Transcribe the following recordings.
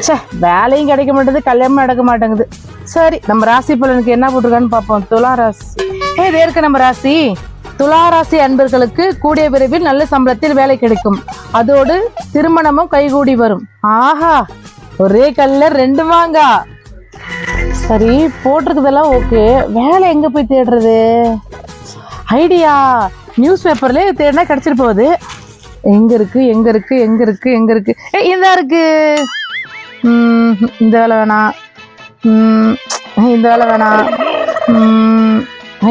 சே வேலையும் கிடைக்க மாட்டேங்குது கல்யாணமும் நடக்க மாட்டேங்குது. சரி நம்ம ராசி பலனுக்கு என்ன போட்டிருக்கான்னு பார்ப்போம். துலா ராசி. ஏ இது நம்ம ராசி? துலா ராசி அன்பர்களுக்கு கூடிய விரைவில் நல்ல சம்பளத்தில் வேலை கிடைக்கும். அதோடு திருமணமும் கைகூடி வரும். ஆஹா ஒரே கல்ல ரெண்டு வாங்கா சரி போட்டிருக்கதெல்லாம் ஓகே. வேலை எங்க போய் தேடுறது? ஐடியா நியூஸ் பேப்பர்ல தேடினா கிடைச்சிட்டு போகுது. எங்க இருக்கு எங்க இருக்கு எங்க இருக்கு எங்க இருக்கு? ஏ இதாக இருக்கு இந்த வேலை வேணாம் ம், இந்த வேலை வேணாம் ம்,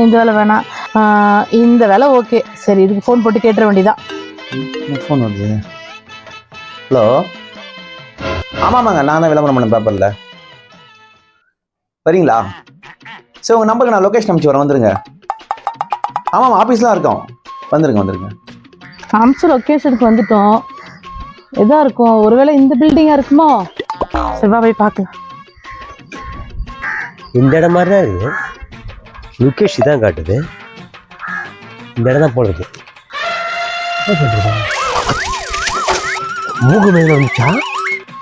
இந்த வேலை வேணாம் இந்த வேலை ஓகே. சரி இதுக்கு ஃபோன் போட்டு கேட்டுற வேண்டியதான் ஃபோன் வருது? ஹலோ ஆமாமாங்க நான் தான் விளம்பரம் பண்ண பேப்பரில் வரீங்களா? சரி உங்கள் நம்பருக்கு நான் லொக்கேஷன் அனுப்பிச்சு வரேன் வந்துருங்க. ஆமாம் ஆஃபீஸ்லாம் இருக்கோம். வந்துருங்க வந்துருங்க. அம்ச லொக்கேஷனுக்கு வந்துட்டோம். எதா இருக்கும்? ஒருவேளை இந்த பில்டிங்கா இருக்குமோ? சரி வா போய் பார்க்கலாம் இந்த இடம் மாதிரி தான் இருக்குது லுகேஷ் தான் காட்டுது. இந்த இடம் தான் போடுறது. மூக்கு மேல வந்துச்சா?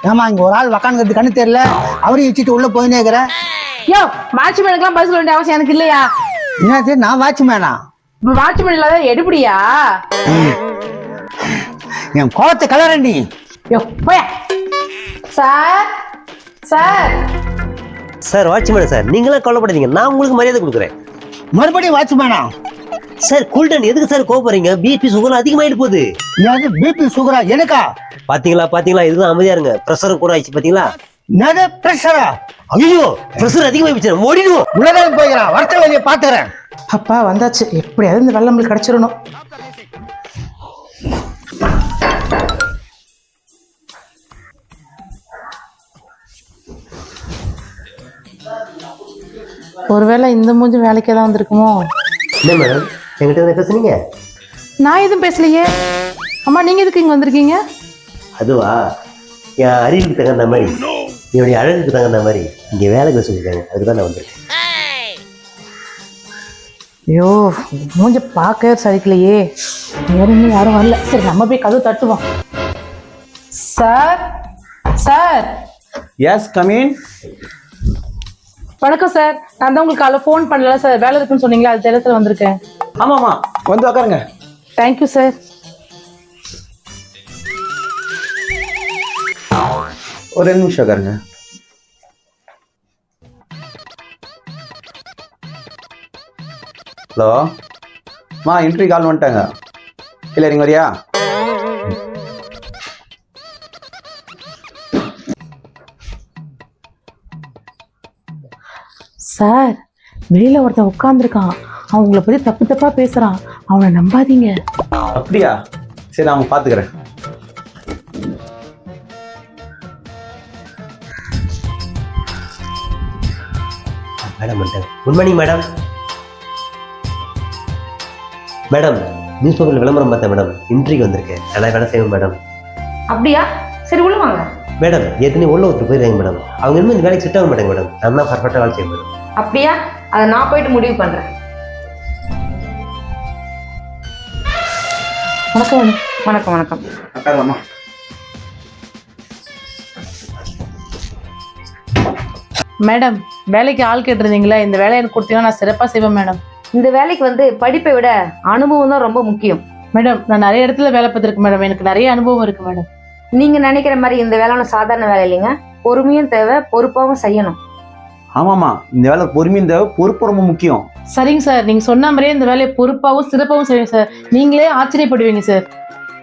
ஏமா இங்க ஒரு ஆள் உக்காந்துக்கிறது கண்ணு தெரியல. அவரையும் வச்சுட்டு உள்ள போயினே இருக்கிறேன் யோ வாட்ச்மேனுக்குலாம் பதில் சொல்ல வேண்டிய அவசியம் எனக்கு இல்லையா? என்னது நான் வாட்ச்மேனா? வாட்ச்மேன் இல்லாத எடுபடியா? என் கோலத்தை கலர நீ யோ போயா. Sir sir. Sir watchman sir. நீங்களாம் கவலைப்படாதீங்க. நான் உங்களுக்கு மரியாதை கொடுக்குறேன். மறுபடியும் வாட்ச்மேனா? சார் கூல்டன் எதுக்கு சார் கோவப்படுறீங்க? பிபி சுகர் அதிகமாயிட்டு போகுது. என்னது பிபி சுகரா எனக்கா? பாத்தீங்களா பாத்தீங்களா? இதுதான் அமைதியா இருங்க. ப்ரெஷரும் கூட ஆயிடுச்சு பாத்தீங்களா? என்னது பிரஷரா ஐயோ ப்ரெஷர் அதிகமாயிடுச்சு. ஓடிடுவோம் உலகம் போய்கிறான் வருத்த வெளியே பாத்துறேன் அப்பா வந்தாச்சு. எப்படியாவது இந்த வெள்ளம் நம்மளுக்கு கிடைச்சிடணும். ஒருவேளை இந்த மூஞ்சி வேலைக்கே தான் வந்திருக்குமோ? என்ன மேடம் என்கிட்ட என்ன பேசுனீங்க? நான் எதுவும் பேசலையே. அம்மா நீங்க எதுக்கு இங்க வந்திருக்கீங்க? அதுவா? என் அறிவுக்கு தகுந்த மாதிரி என்னுடைய அழகுக்கு தகுந்த மாதிரி இங்கே வேலைக்கு சொல்லியிருக்காங்க அதுக்கு தான் நான் வந்திருக்கேன். ஐயோ மூஞ்ச பார்க்கவே சரிக்கலையே. வேற இன்னும் யாரும் வரல. சரி நம்ம போய் கதவு தட்டுவோம். Sir sir. Yes come in வணக்கம் சார். நான் தான் உங்களுக்கு காலைல ஃபோன் பண்ணல சார். வேலை இருக்குன்னு சொன்னீங்களா? அது இடத்துல வந்திருக்கேன் ஆமாம்மா. வந்து உக்காருங்க. தேங்க்யூ சார் ஒரு ரெண்டு நிமிஷம் உட்காருங்க ஹலோ. மா இன்டர்வியூ கால் வந்துட்டாங்க. இல்லை நீங்க வரியா? சார் வெளியில ஒருத்தன் உட்காந்துருக்கான் அவன் உங்களை பத்தி தப்பு தப்பா பேசுறான். அவனை நம்பாதீங்க. அப்படியா? சரி நான் பார்த்துக்கிறேன் மேடம் வந்துட்டாங்க good morning madam madam news பேப்பரில் விளம்பரம் பார்த்தேன் மேடம் இன்ட்ரிக்கு வந்திருக்கேன் ஆனால் வேலை செய்வேன் மேடம் அப்படியா? சரி உள்ள வாங்க. மேடம் ஏற்கனவே உள்ள ஒருத்தர் போயிருக்காங்க மேடம் அவங்க இன்னும் இந்த வேலைக்கு செட் ஆக மாட்டாங்க மேடம் நான் தான் பர்ஃபெக்டாக வேலை செய்வேன் மேடம் அப்படியா? அதை நான் போயிட்டு முடிவு பண்றேன். வணக்கம் வணக்கம் வணக்கம். மேடம் வேலைக்கு ஆள் கேட்டிருந்தீங்களா இந்த வேலையை எனக்கு கொடுத்தீங்கன்னா நான் சிறப்பா செய்வேன் மேடம். இந்த வேலைக்கு வந்து படிப்பை விட அனுபவம் தான் ரொம்ப முக்கியம். மேடம் நான் நிறைய இடத்துல வேலை பார்த்துருக்கேன் மேடம். எனக்கு நிறைய அனுபவம் இருக்கு மேடம். நீங்க நினைக்கிற மாதிரி இந்த வேலை ஒன்றும் சாதாரண வேலை இல்லைங்க. பொறுமையும் தேவை பொறுப்பாகவும் செய்யணும். ஆமாம்மா இந்த வேலை பொறுமையும் தேவை பொறுப்பு ரொம்ப முக்கியம். சரிங்க சார் நீங்க சொன்ன மாதிரியே இந்த வேலையை பொறுப்பாகவும் சிறப்பாகவும் செய்வேன் சார். நீங்களே ஆச்சரியப்படுவீங்க சார்.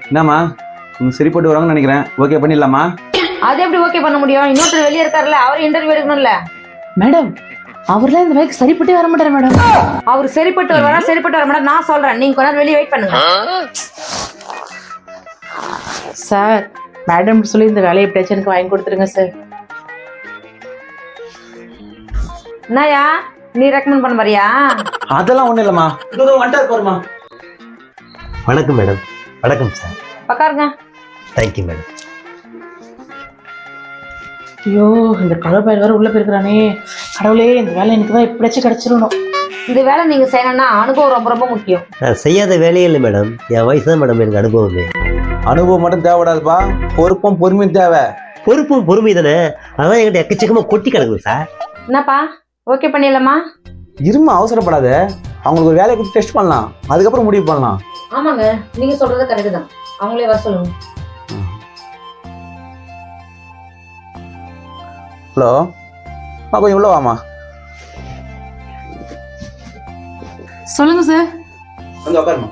என்னம்மா உங்க சரிப்பட்டு வராங்கன்னு நினைக்கிறேன். ஓகே பண்ணிடலாமா? அது எப்படி ஓகே பண்ண முடியும்? இன்னொருத்தர் வெளியே இருக்காருல்ல அவர் இன்டர்வியூ எடுக்கணும்ல. மேடம் அவர்லாம் இந்த வேலைக்கு சரிப்பட்டே வர மாட்டார் மேடம். அவர் சரிப்பட்டு வருவாரா சரிப்பட்டு வர மாட்டா நான் சொல்றேன். நீங்க கொஞ்ச நேரம் வெளியே வெயிட் பண்ணுங்க. சார் மேடம் சொல்லி இந்த வேலையை எப்படியாச்சும் எனக்கு வாங்கி கொடுத்துருங்க சார். என்னயா நீ ரெக்கமெண்ட் பண்ண மாதிரியா? அதெல்லாம் ஒண்ணும் இல்லைம்மா. இதோ வந்துட்டாரு பாருமா வணக்கம் மேடம். வணக்கம் சார் உட்காருங்க தேங்க்யூ மேடம். ஐயோ இந்த கலர் பயிர் வேற உள்ள போயிருக்கிறானே. கடவுளே இந்த வேலை எனக்கு தான் எப்படியாச்சும் கிடைச்சிடணும். இந்த வேலை நீங்க செய்யணும்னா அனுபவம் ரொம்ப ரொம்ப முக்கியம். நான் செய்யாத வேலையே இல்லை மேடம். என் வயசு தான் மேடம் எனக்கு அனுபவமே. அனுபவம் மட்டும் தேவைப்படாதுப்பா. பொறுப்பும் பொறுமையும் தேவை. பொறுப்பும் பொறுமை தானே? அதான் என்கிட்ட எக்கச்சக்கமா கொட்டி கிடக்குது சார் என்னப்பா? ஓகே பண்ணிடலாமா? இருமா அவசரப்படாத. அவங்களுக்கு ஒரு வேலையை கொடுத்து டெஸ்ட் பண்ணலாம். அதுக்கப்புறம் முடிவு பண்ணலாம். ஆமாங்க நீங்க சொல்றது கரெக்ட் தான். அவங்களே வர சொல்லுங்க. ஹலோ அம்மா கொஞ்சம் உள்ள வாமா சொல்லுங்க சார். வந்து உட்காருமா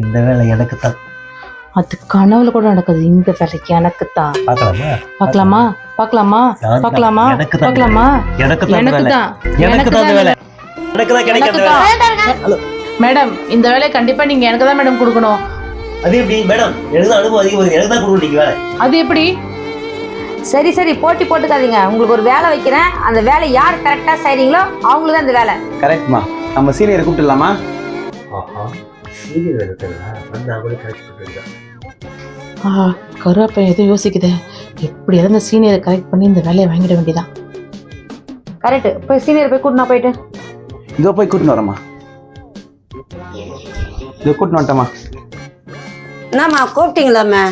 இந்த வேலை எனக்கு தான் அது கனவுல கூட நடக்குது. இந்த வேலைக்கு எனக்கு தான் பார்க்கலாமா? பார்க்கலாமா? பார்க்கலாமா. பார்க்கலாமா? எனக்கு தான் எனக்கு தான் வேலை. எனக்கு தான் மேடம் இந்த வேலையை கண்டிப்பா நீங்க எனக்கு தான் மேடம் கொடுக்கணும். அது எப்படி? மேடம் எனக்கு தான் அனுபவம் அதிகம் எனக்கு தான் கொடுக்கணும் நீங்க வேலை. அது எப்படி? சரி சரி. போட்டி போட்டுக்காதீங்க. உங்களுக்கு ஒரு வேலை வைக்கிறேன். அந்த வேலை யார் கரெக்டா செய்றீங்களோ அவங்களுக்கு தான் இந்த வேலை. கரெக்ட்மா நம்ம சீனியரை கூப்பிட்டுலாமா வேலை தருவா வந்து அவங்களே கரெக்ட் பண்ணுறேன் ஆ கருவாப்பன் எதுவும் யோசிக்குதே எப்படியாவது இந்த சீனியரை கரெக்ட் பண்ணி இந்த வேலையை வாங்கிட வேண்டியதான் கரெக்ட் போய் சீனியர் போய் கூட்டினா போயிட்டு இதோ போய் கூட்டின்னு வரேம்மா இதோ கூட்டின்னு வந்துட்டேம்மா என்னம்மா கூப்பிட்டீங்களாம்மா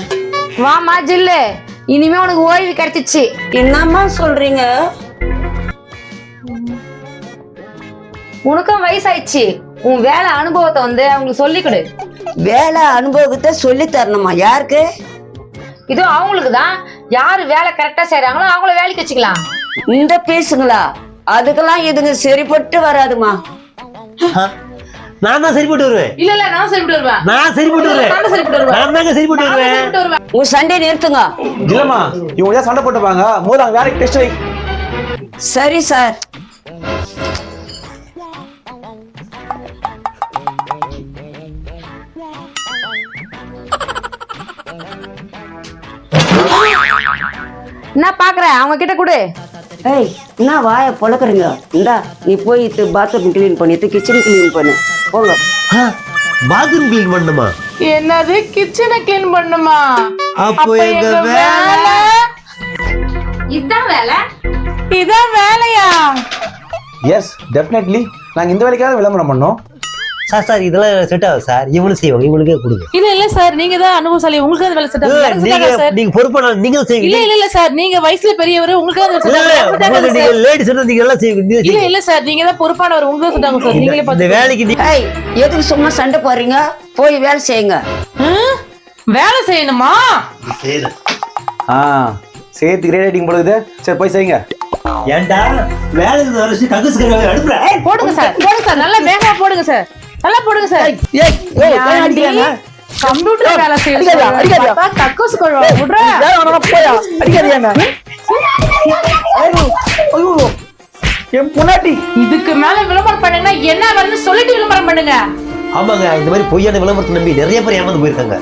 வாமா ஜில்லு இனிமே உனக்கு ஓய்வு கிடைச்சிச்சு என்னம்மா சொல்றீங்க உனக்கும் வயசாயிடுச்சு உன் வேலை அனுபவத்தை வந்து அவங்களுக்கு சொல்லிக் கொடு வேலை அனுபவத்தை சொல்லி தரணுமா? யாருக்கு? இது அவங்களுக்கு தான் யாரு வேலை கரெக்டா செய்றாங்களோ அவங்கள வேலைக்கு வச்சுக்கலாம். இந்த பேசுங்களா? அதுக்கெல்லாம் இதுங்க சரிப்பட்டு வராதுமா. நான் தான் சரிப்பட்டு வருவேன். இல்ல இல்ல நான் சரிப்பட்டு வருவேன். நான் சரிப்பட்டு வருவேன். நான் சரிப்பட்டு வருவேன். நான் தாங்க சரிப்பட்டு வருவேன். உங்க சண்டை நிறுத்துங்க. இல்லைம்மா இவங்க சண்டை போட்டுப்பாங்க? முதல்ல அவங்க வேலைக்கு டெஸ்ட் வை சரி சார் என்ன பாக்குற? அவங்க கிட்ட கொடு. ஏய் என்ன வாயை பொழக்கிறீங்க இந்தா நீ போய் பாத்ரூம் க்ளீன் பண்ணிட்டு கிச்சன் க்ளீன் பண்ணு. போங்க. பாத்ரூம் கிளீன் பண்ணுமா? என்னது? கிச்சனை கிளீன் பண்ணுமா? அப்போ எங்க வேலை? இதுதான் வேலை? இதான் வேலையா? எஸ் டெஃபினெட்லி நாங்கள் இந்த வேலைக்காக விளம்பரம் பண்ணோம். சார் சார் இதெல்லாம் செட் ஆகும் சார். இவனும் செய்வாங்க. இவனுக்கே கொடுங்க. இல்ல இல்ல சார். நீங்க தான் அனுபவசாலி. உங்களுக்கு தான் வேலை செட் ஆகும் நீங்க நீங்க பொறுப்பான நீங்க செய்வீங்க. இல்ல இல்ல இல்ல சார். நீங்க வயசுல பெரியவர் உங்களுக்கு ஆகாது உங்களுக்கு சார். நீங்க லேடிஸ் இருந்தா நீங்க எல்லாம் செய்வீங்க. இல்ல. இல்ல சார். நீங்க தான் பொறுப்பானவர். உங்களுக்கு தான் சொன்னாங்க சார். நீங்களே இந்த பார்த்து வேலைக்கு ஏய் எதுக்கு சும்மா சண்டை போடுறீங்க? போய் வேலை செய்யுங்க. வேலை செய்யணுமா? செய்யணும். ஆ. சேர்த்து கிரேட் ரைட்டிங் போடுது சரி போய் செய்யுங்க. ஏன்டா? வேலைக்கு வர கங்கஸ் கருவாவை அனுப்புற போடுங்க சார். போடுங்க சார். நல்லா வேகமா போடுங்க சார். நல்லா போடுங்க சார். கம்ப்யூட்டர் வேலை செய்ய சொல்றேன். பார்த்தா கக்கூஸ் கொள்வா விடுறா. என் பொண்டாட்டி. இதுக்கு மேல விளம்பரம் பண்ணுங்கன்னா என்ன வேணும்னு சொல்லிட்டு விளம்பரம் பண்ணுங்க. ஆமாங்க இந்த மாதிரி பொய்யான விளம்பரத்தை நம்பி நிறைய பேர் ஏமாந்து போயிருக்காங்க.